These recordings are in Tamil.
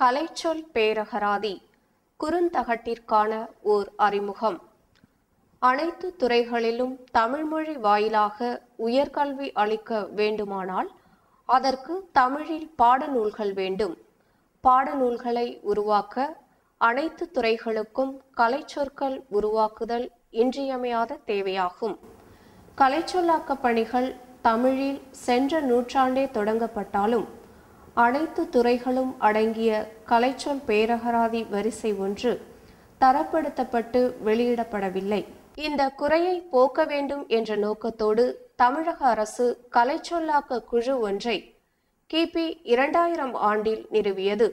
கலைச்சொல் பேரகராதி குறுந்தகட்டிற்கான ஓர் அறிமுகம். அனைத்து துறைகளிலும் தமிழ்மொழி வாயிலாக உயர்கல்வி அளிக்க வேண்டுமானால் அதற்கு தமிழில் பாடநூல்கள் வேண்டும். பாடநூல்களை உருவாக்க அனைத்து துறைகளுக்கும் கலைச்சொற்கள் உருவாக்குதல் இன்றியமையாத தேவையாகும். கலைச்சொல்லாக்க பணிகள் தமிழில் சென்ற நூற்றாண்டே தொடங்கப்பட்டாலும் அனைத்து துறைகளும் அடங்கிய கலைச்சொல் பேரகராதி வரிசை ஒன்று தரப்படுத்தப்பட்டு வெளியிடப்படவில்லை. இந்த குறையை போக்க வேண்டும் என்ற நோக்கத்தோடு தமிழக அரசு கலைச்சொல்லாக்க குழு ஒன்றை கிபி இரண்டாயிரம் ஆண்டில் நிறுவியது.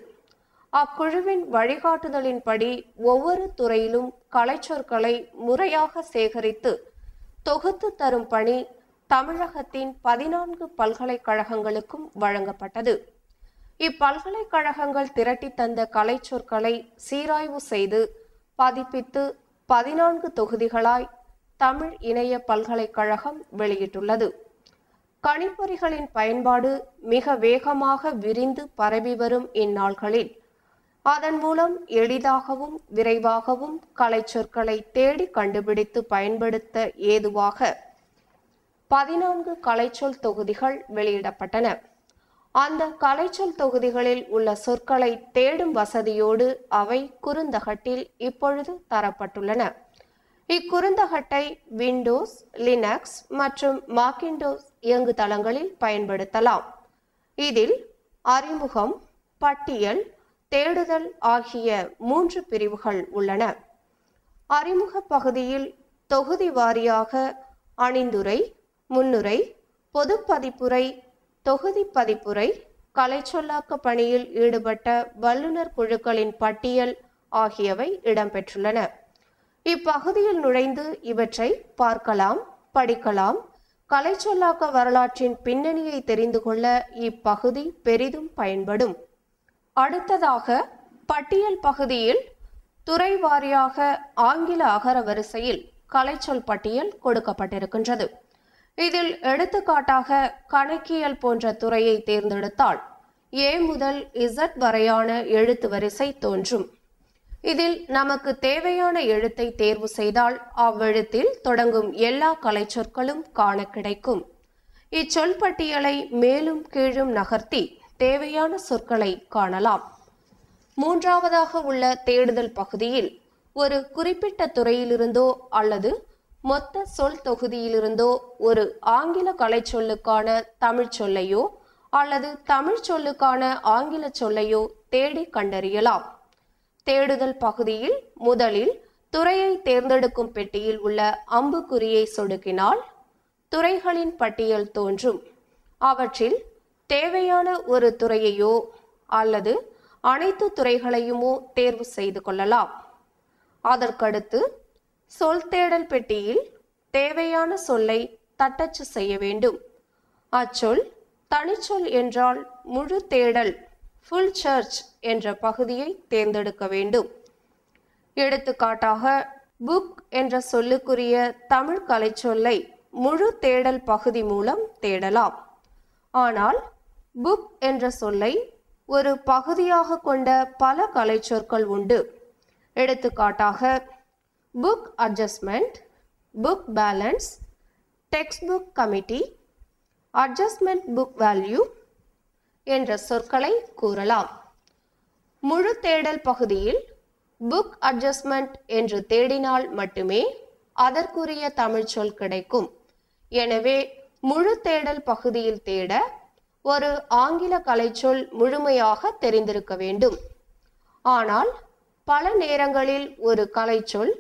அக்குழுவின் வழிகாட்டுதலின்படி ஒவ்வொரு துறையிலும் கலைச்சொற்களை முறையாக சேகரித்து தொகுத்து தரும் பணி தமிழகத்தின் பதினான்கு பல்கலைக்கழகங்களுக்கும் வழங்கப்பட்டது. இப்பல்கலைக்கழகங்கள் திரட்டி தந்த கலைச்சொற்களை சீராய்வு செய்து பதிப்பித்து பதினான்கு தொகுதிகளாய் தமிழ் இணைய பல்கலைக்கழகம் வெளியிட்டுள்ளது. கணிப்பொறிகளின் பயன்பாடு மிக வேகமாக விரிந்து பரவி வரும் இந்நாள்களில். அதன் மூலம் எளிதாகவும் விரைவாகவும் கலைச்சொற்களை தேடி கண்டுபிடித்து பயன்படுத்த ஏதுவாக பதினான்கு கலைச்சொல் தொகுதிகள் வெளியிடப்பட்டன. அந்த கலைச்சொல் தொகுதிகளில் உள்ள சொற்களை தேடும் வசதியோடு அவை குறுந்தகட்டில் இப்பொழுது தரப்பட்டுள்ளன. இக்குறுந்தகட்டை விண்டோஸ் லினக்ஸ் மற்றும் மாக்கிண்டோஸ் இயங்குதளங்களில் பயன்படுத்தலாம். இதில் அறிமுகம் பட்டியல் தேடுதல் ஆகிய மூன்று பிரிவுகள் உள்ளன. அறிமுக பகுதியில் தொகுதி வாரியாக அணிந்துரை முன்னுரை பொதுப்பதிப்புரை தொகுதி பதிப்புரை கலைச்சொல்லாக்க பணியில் ஈடுபட்ட வல்லுநர் குழுக்களின் பட்டியல் ஆகியவை இடம்பெற்றுள்ளன. இப்பகுதியில் நுழைந்து இவற்றை பார்க்கலாம் படிக்கலாம். கலைச்சொல்லாக்க வரலாற்றின் பின்னணியை தெரிந்து கொள்ள இப்பகுதி பெரிதும் பயன்படும். அடுத்ததாக பட்டியல் பகுதியில் துறை வாரியாக ஆங்கில அகர வரிசையில் கலைச்சொல் பட்டியல் கொடுக்கப்பட்டிருக்கின்றது. இதில் எடுத்துக்காட்டாக கணக்கியல் போன்ற துறையை தேர்ந்தெடுத்தால் ஏ முதல் இசட் வரையான எழுத்து வரிசை தோன்றும். இதில் நமக்கு தேவையான எழுத்தை தேர்வு செய்தால் அவ்வெழுத்தில் தொடங்கும் எல்லா கலைச்சொற்களும் காண கிடைக்கும். இச்சொல் பட்டியலை மேலும் கீழும் நகர்த்தி தேவையான சொற்களை காணலாம். மூன்றாவதாக உள்ள தேடுதல் பகுதியில் ஒரு குறிப்பிட்ட துறையிலிருந்தோ அல்லது மொத்த சொல் தொகுதியிலிருந்தோ ஒரு ஆங்கில கலைச்சொல்லுக்கான தமிழ் சொல்லையோ அல்லது தமிழ் சொல்லுக்கான ஆங்கில சொல்லையோ தேடி கண்டறியலாம். தேடுதல் பகுதியில் முதலில் துறையை தேர்ந்தெடுக்கும் பெட்டியில் உள்ள அம்புக்குறியை சொடுக்கினால் துறைகளின் பட்டியல் தோன்றும். அவற்றில் தேவையான ஒரு துறையையோ அல்லது அனைத்து துறைகளையுமோ தேர்வு செய்து கொள்ளலாம். அதற்கடுத்து சொல் தேடல் பெட்டியில் தேவையான சொல்லை தட்டச்சு செய்ய வேண்டும். அச்சொல் தனிச்சொல் என்றால் முழு தேடல் ஃபுல் சர்ச் என்ற பகுதியை தேர்ந்தெடுக்க வேண்டும். எடுத்துக்காட்டாக புக் என்ற சொல்லுக்குரிய தமிழ் கலைச்சொல்லை முழு தேடல் பகுதி மூலம் தேடலாம். ஆனால் புக் என்ற சொல்லை ஒரு பகுதியாக கொண்ட பல கலைச்சொற்கள் உண்டு. எடுத்துக்காட்டாக book adjustment book balance text book committee adjustment book value என்ற சொற்களை கூறலாம். முழு தேடல் பகுதியில் புக் அட்ஜஸ்ட்மெண்ட் என்று தேடினால் மட்டுமே அதற்குரிய தமிழ் சொல் கிடைக்கும். எனவே முழு தேடல் பகுதியில் தேட ஒரு ஆங்கில கலைச்சொல் முழுமையாக தெரிந்திருக்க வேண்டும். ஆனால் பல நேரங்களில் ஒரு கலைச்சொல்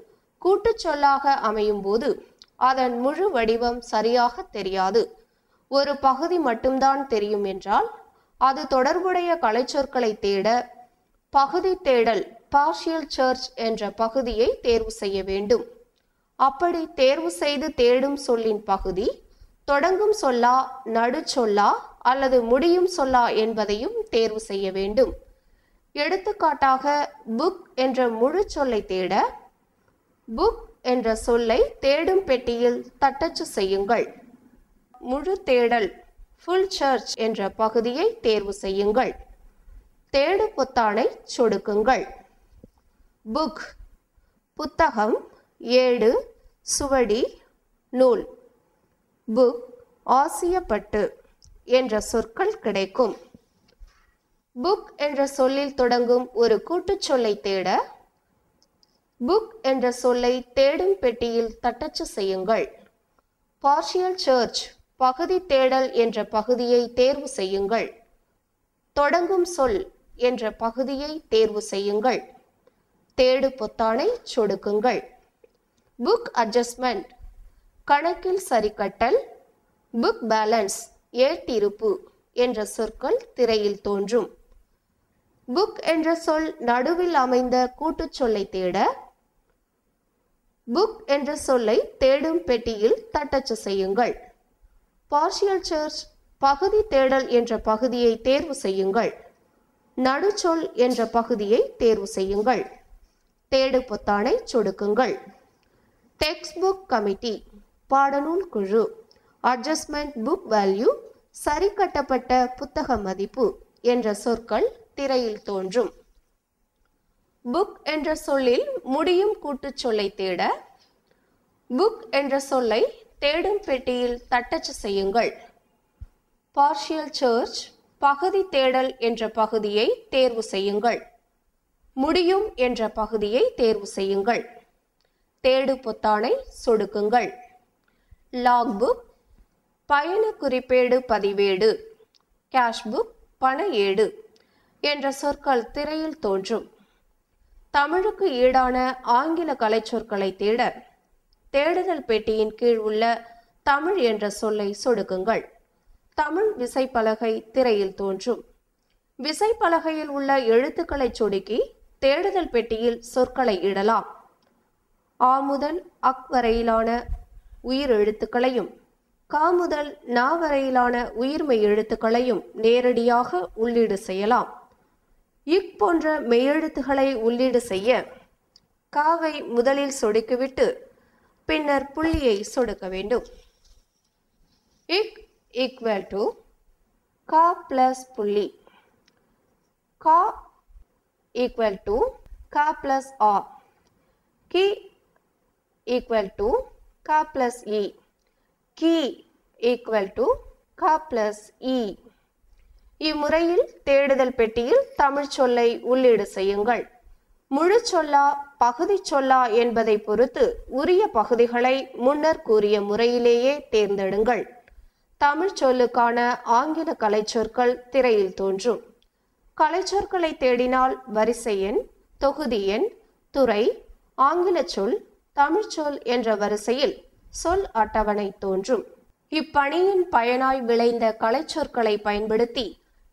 கூட்டுச்சொல்லாக அமையும் போது அதன் முழு வடிவம் சரியாக தெரியாது. ஒரு பகுதி மட்டும்தான் தெரியும் என்றால் அது தொடர்புடைய கலைச்சொற்களை தேட பகுதி தேடல் பார்ஷியல் சர்ச் என்ற பகுதியை தேர்வு செய்ய வேண்டும். அப்படி தேர்வு செய்து தேடும் சொல்லின் பகுதி தொடங்கும் சொல்லா நடு சொல்லா அல்லது முடியும் சொல்லா என்பதையும் தேர்வு செய்ய வேண்டும். எடுத்துக்காட்டாக புக் என்ற முழு சொல்லை தேட புக் என்ற சொல்லை தேடும் பெட்டியில் தட்டச்சு செய்யுங்கள். முழு தேடல் ஃபுல் சர்ச் என்ற பகுதியை தேர்வு செய்யுங்கள். தேடு பொத்தானை சொடுக்குங்கள். புக் புத்தகம் ஏடு சுவடி நூல். புக் ஆசியப்பட்டு என்ற சொற்கள் கிடைக்கும். புக் என்ற சொல்லில் தொடங்கும் ஒரு கூட்டுச் சொல்லை தேட புக் என்ற சொல்லை தேடும் பெட்டியில் தட்டச்சு செய்யுங்கள். பார்ஷியல் சர்ச் பகுதி தேடல் என்ற பகுதியை தேர்வு செய்யுங்கள். தொடங்கும் சொல் என்ற பகுதியை தேர்வு செய்யுங்கள். தேடு பொத்தானை சொடுக்குங்கள். புக் அட்ஜஸ்ட்மெண்ட் கணக்கில் சரிக்கட்டல் புக் பேலன்ஸ் ஏட்டிருப்பு என்ற சொற்கள் திரையில் தோன்றும். புக் என்ற சொல் நடுவில் அமைந்த கூட்டுச் சொல்லை தேட புக் என்ற சொல்லை தேடும் பெட்டியில் தட்டச்சு செய்யுங்கள். பார்ஷியல் சர்ச் பகுதி தேடல் என்ற பகுதியை தேர்வு செய்யுங்கள். நடுச்சொல் என்ற பகுதியை தேர்வு செய்யுங்கள். தேடு பொத்தானை சொடுக்குங்கள். டெக்ஸ்ட் புக் கமிட்டி பாடநூல் குழு. அட்ஜஸ்ட்மெண்ட் புக் வேல்யூ சரி கட்டப்பட்ட புத்தக மதிப்பு என்ற சொற்கள் திரையில் தோன்றும். புக் என்ற சொல்லில் முடியும் கூட்டுச் சொல்லை தேட புக் என்ற சொல்லை தேடும் பெட்டியில் தட்டச்சு செய்யுங்கள். பார்ஷியல் சர்ச் பகுதி தேடல் என்ற பகுதியை தேர்வு செய்யுங்கள். முடியும் என்ற பகுதியை தேர்வு செய்யுங்கள். தேடு பொத்தானை சொடுக்குங்கள். லாக் புக் பயண குறிப்பேடு பதிவேடு. கேஷ் புக் பண ஏடு என்ற சொற்கள் திரையில் தோன்றும். தமிழுக்கு ஈடான ஆங்கில கலைச்சொற்களை தேட தேடுதல் பெட்டியின் கீழ் உள்ள தமிழ் என்ற சொல்லை சொடுக்குங்கள். தமிழ் விசைப்பலகை திரையில் தோன்றும். விசைப்பலகையில் உள்ள எழுத்துக்களை சொடுக்கி தேடுதல் பெட்டியில் சொற்களை இடலாம். ஆ முதல் அக் வரையிலான உயிர் எழுத்துக்களையும் கா முதல் நா வரையிலான உயிர்மெய் எழுத்துக்களையும் நேரடியாக உள்ளீடு செய்யலாம். இக் போன்ற மெய்யெழுத்துக்களை உள்ளீடு செய்ய காவை முதலில் சொடுக்கிவிட்டு பின்னர் புள்ளியை சொடுக்க வேண்டும். இக் ஈக்குவல் டு கா பிளஸ் புள்ளி. கா ஈக்குவல் டு கா பிளஸ் ஆ. கி ஈக்குவல் டு கா பிளஸ் இ e. கி ஈக்குவல் டு கா பிளஸ் இ e. இம்முறையில் தேடுதல் பெட்டியில் தமிழ் சொல்லை உள்ளீடு செய்யுங்கள். முழு சொல்லா பகுதி சொல்லா என்பதை பொறுத்து உரிய பகுதிகளை முன்னர் கூறிய முறையிலேயே தேர்ந்தெடுங்கள். தமிழ் சொல்லுக்கான ஆங்கில கலைச்சொற்கள் திரையில் தோன்றும். கலைச்சொற்களை தேடினால் வரிசை எண் தொகுதி எண் துறை ஆங்கில சொல் தமிழ்ச்சொல் என்ற வரிசையில் சொல் அட்டவணை தோன்றும். இப்பணியின் பயனாய் விளைந்த கலைச்சொற்களை பயன்படுத்தி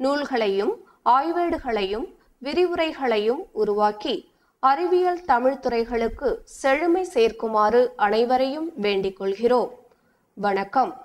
நூல்களையும் ஆய்வேடுகளையும் விரிவுரைகளையும் உருவாக்கி அறிவியல் தமிழ் துறைகளுக்கு செழுமை சேர்க்குமாறு அனைவரையும் வேண்டிக் கொள்கிறோம். வணக்கம்.